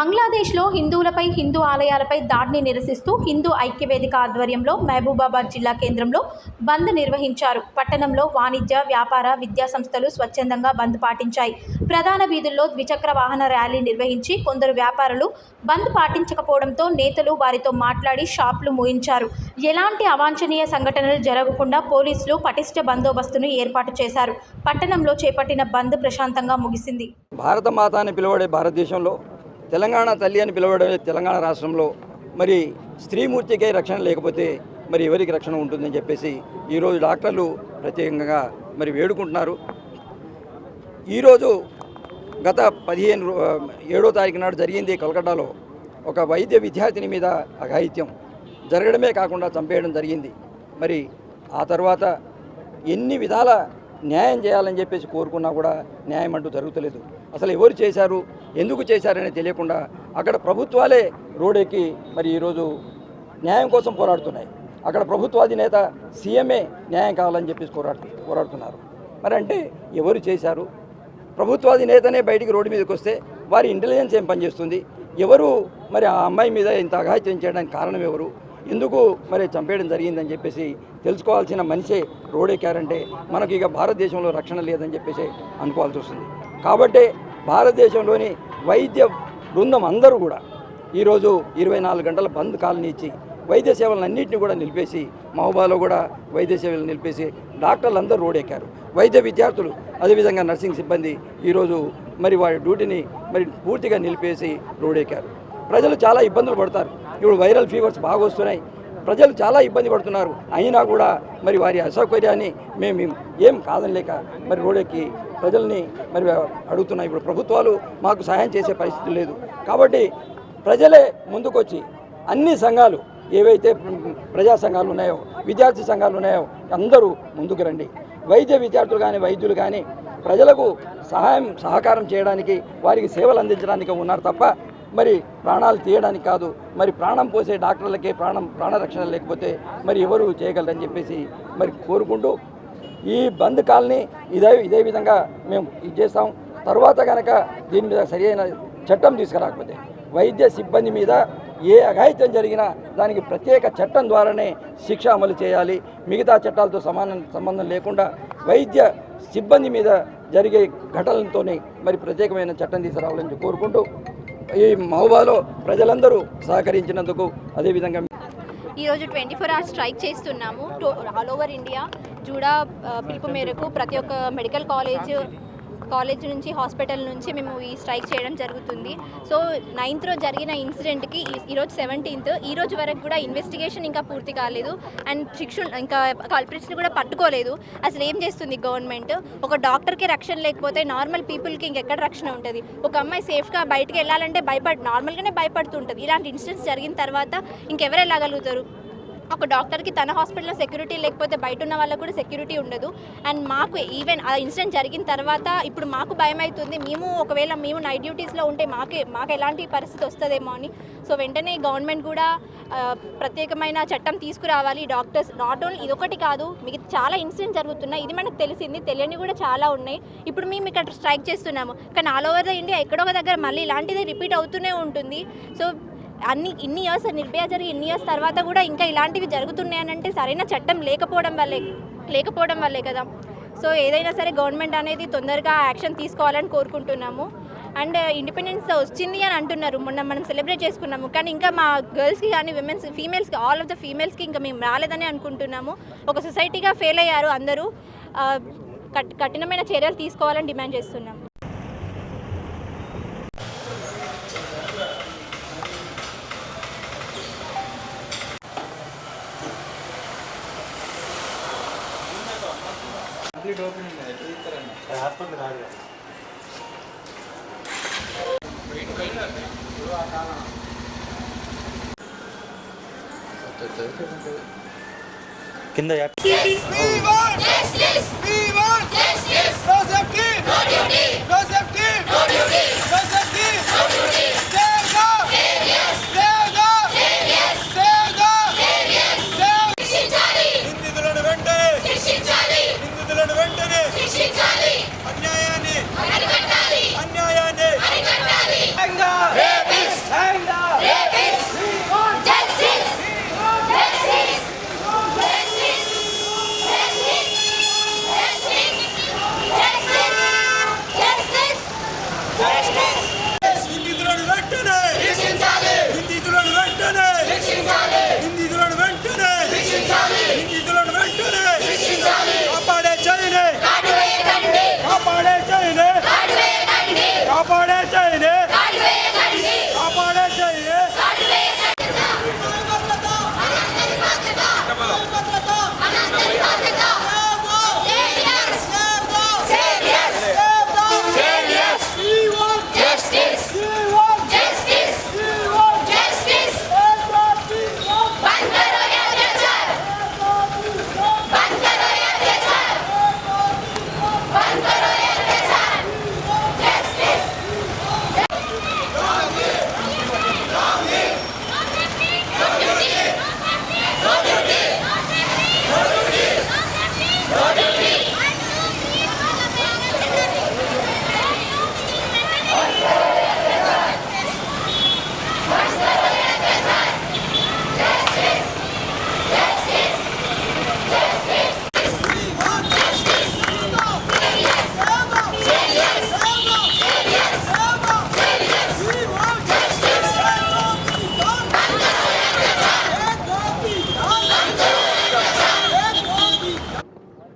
బంగ్లాదేశ్లో హిందువులపై హిందూ ఆలయాలపై దాడిని నిరసిస్తూ హిందూ ఐక్యవేదిక ఆధ్వర్యంలో మహబూబాబాద్ జిల్లా కేంద్రంలో బంద్ నిర్వహించారు. పట్టణంలో వాణిజ్య వ్యాపార విద్యా సంస్థలు స్వచ్ఛందంగా బంద్ పాటించాయి. ప్రధాన వీధుల్లో ద్విచక్ర వాహన ర్యాలీ నిర్వహించి కొందరు వ్యాపారులు బంద్ పాటించకపోవడంతో నేతలు వారితో మాట్లాడి షాపులు మూయించారు. ఎలాంటి అవాంఛనీయ సంఘటనలు జరగకుండా పోలీసులు పటిష్ట బందోబస్తును ఏర్పాటు చేశారు. పట్టణంలో చేపట్టిన బంద్ ప్రశాంతంగా ముగిసింది. భారత మాత అని పిలువడే భారతదేశంలో తెలంగాణ తల్లి అని పిలవడమే తెలంగాణ రాష్ట్రంలో. మరి స్త్రీమూర్తికే రక్షణ లేకపోతే మరి ఎవరికి రక్షణ ఉంటుందని చెప్పేసి ఈరోజు డాక్టర్లు ప్రత్యేకంగా మరి వేడుకుంటున్నారు. ఈరోజు గత పదిహేను ఏడో తారీఖు నాడు జరిగింది కలకట్టాలో ఒక వైద్య విద్యార్థిని మీద అఘాయిత్యం. జరగడమే కాకుండా చంపేయడం జరిగింది. మరి ఆ తర్వాత ఎన్ని విధాల న్యాయం చేయాలని చెప్పేసి కోరుకున్నా కూడా న్యాయం అంటూ జరుగుతలేదు. అసలు ఎవరు చేశారు? ఎందుకు చేశారని తెలియకుండా అక్కడ ప్రభుత్వాలే రోడెక్కి మరి ఈరోజు న్యాయం కోసం పోరాడుతున్నాయి. అక్కడ ప్రభుత్వాధినేత సీఎంఏ న్యాయం కావాలని చెప్పేసి పోరాడు పోరాడుతున్నారు. మరి అంటే ఎవరు చేశారు? ప్రభుత్వాధినేతనే బయటికి రోడ్డు మీదకి వస్తే వారి ఇంటెలిజెన్స్ ఏం పనిచేస్తుంది? ఎవరు మరి ఆ అమ్మాయి మీద ఇంత అఘాయిత్యం చేయడానికి కారణం ఎవరు? ఎందుకు మరి చంపేయడం జరిగిందని చెప్పేసి తెలుసుకోవాల్సిన మనిషే రోడెక్కారంటే మనకి ఇక భారతదేశంలో రక్షణ లేదని చెప్పేసి అనుకోవాల్సి వస్తుంది. కాబట్టి భారతదేశంలోని వైద్య బృందం అందరూ కూడా ఈరోజు ఇరవై నాలుగు గంటల బంద్ కాలనీ ఇచ్చి వైద్య సేవలను అన్నింటినీ కూడా నిలిపేసి మహబూబాలో కూడా వైద్య సేవలు నిలిపేసి డాక్టర్లు అందరూ రోడెక్కారు. వైద్య విద్యార్థులు అదేవిధంగా నర్సింగ్ సిబ్బంది ఈరోజు మరి వారి డ్యూటీని మరి పూర్తిగా నిలిపేసి రోడెక్కారు. ప్రజలు చాలా ఇబ్బందులు పడతారు. ఇప్పుడు వైరల్ ఫీవర్స్ బాగా వస్తున్నాయి. ప్రజలు చాలా ఇబ్బంది పడుతున్నారు. అయినా కూడా మరి వారి అసౌకర్యాన్ని మేము ఏం కాదనిలేక మరి రోడెక్కి ప్రజల్ని మరి అడుగుతున్నాయి. ఇప్పుడు ప్రభుత్వాలు మాకు సహాయం చేసే పరిస్థితి లేదు. కాబట్టి ప్రజలే ముందుకొచ్చి అన్ని సంఘాలు ఏవైతే ప్రజా సంఘాలు ఉన్నాయో విద్యార్థి సంఘాలు ఉన్నాయో అందరూ ముందుకు రండి. వైద్య విద్యార్థులు కానీ వైద్యులు కానీ ప్రజలకు సహాయం సహకారం చేయడానికి వారికి సేవలు అందించడానికి ఉన్నారు తప్ప మరి ప్రాణాలు తీయడానికి కాదు. మరి ప్రాణం పోసే డాక్టర్లకే ప్రాణం ప్రాణరక్షణ లేకపోతే మరి ఎవరు చేయగలరని చెప్పేసి మరి కోరుకుంటూ ఈ బంద్ కాల్ని ఇదే ఇదే విధంగా మేము ఇది చేస్తాం. తర్వాత కనుక దీని మీద సరైన చట్టం తీసుకురాకపోతే వైద్య సిబ్బంది మీద ఏ అఘాయిత్యం జరిగినా దానికి ప్రత్యేక చట్టం ద్వారానే శిక్ష అమలు చేయాలి. మిగతా చట్టాలతో సమానం సంబంధం లేకుండా వైద్య సిబ్బంది మీద జరిగే ఘటనలతోనే మరి ప్రత్యేకమైన చట్టం తీసుకురావాలని కోరుకుంటూ ఈ మహోబాలో ప్రజలందరూ సహకరించినందుకు అదేవిధంగా ఈరోజు ట్వంటీ ఫోర్ అవర్స్ స్ట్రైక్ చేస్తున్నాము to all over India. JUDA పిలుపు మేరకు ప్రతి ఒక్క మెడికల్ కాలేజ్ కాలేజ్ నుంచి హాస్పిటల్ నుంచి మేము ఈ స్ట్రైక్ చేయడం జరుగుతుంది. సో నైన్త్ రోజు జరిగిన ఇన్సిడెంట్కి ఈరోజు సెవెంటీన్త్ ఈ రోజు వరకు కూడా ఇన్వెస్టిగేషన్ ఇంకా పూర్తి కాలేదు. అండ్ శిక్షు ఇంకా కల్ప్రిట్స్ని కూడా పట్టుకోలేదు. అసలు ఏం చేస్తుంది గవర్నమెంట్? ఒక డాక్టర్కి రక్షణ లేకపోతే నార్మల్ పీపుల్కి ఇంకెక్కడ రక్షణ ఉంటుంది? ఒక అమ్మాయి సేఫ్గా బయటకు వెళ్ళాలంటే భయపడ్ నార్మల్గానే భయపడుతుంటుంది. ఇలాంటి ఇన్సిడెంట్స్ జరిగిన తర్వాత ఇంకెవరు వెళ్ళగలుగుతారు? ఒక డాక్టర్కి తన హాస్పిటల్లో సెక్యూరిటీ లేకపోతే బయట ఉన్న వాళ్ళకు కూడా సెక్యూరిటీ ఉండదు. అండ్ మాకు ఈవెన్ ఆ ఇన్సిడెంట్ జరిగిన తర్వాత ఇప్పుడు మాకు భయం అవుతుంది మేము ఒకవేళ మేము నైట్ డ్యూటీస్లో ఉంటే మాకే మాకు ఎలాంటి పరిస్థితి వస్తుందేమో అని. సో వెంటనే గవర్నమెంట్ కూడా ప్రత్యేకమైన చట్టం తీసుకురావాలి. డాక్టర్స్ నాట్ ఓన్లీ ఇదొకటి కాదు మిగతా చాలా ఇన్సిడెంట్ జరుగుతున్నాయి. ఇది మనకు తెలిసింది తెలియని కూడా చాలా ఉన్నాయి. ఇప్పుడు మేము ఇక్కడ స్ట్రైక్ చేస్తున్నాము. కానీ ఆల్ ఓవర్ ద ఇండియా ఎక్కడో ఒక దగ్గర మళ్ళీ ఇలాంటిది రిపీట్ అవుతూనే ఉంటుంది. సో అన్ని ఇన్ని ఇయర్స్ నిర్భయ జరిగి ఇన్ని ఇయర్స్ తర్వాత కూడా ఇంకా ఇలాంటివి జరుగుతున్నాయనంటే సరైన చట్టం లేకపోవడం వల్లే లేకపోవడం వల్లే కదా. సో ఏదైనా సరే గవర్నమెంట్ అనేది తొందరగా యాక్షన్ తీసుకోవాలని కోరుకుంటున్నాము. అండ్ ఇండిపెండెన్స్ వచ్చింది అని అంటున్నారు. మొన్న మనం సెలబ్రేట్ చేసుకున్నాము. కానీ ఇంకా మా గర్ల్స్కి కానీ విమెన్స్ ఫీమేల్స్కి ఆల్ ఆఫ్ ద ఫీమేల్స్కి ఇంకా మేము రాలేదని అనుకుంటున్నాము. ఒక సొసైటీగా ఫెయిల్ అయ్యారు అందరూ. కట్ కఠినమైన చర్యలు తీసుకోవాలని డిమాండ్ చేస్తున్నాము. కింద app We want justice. We want justice.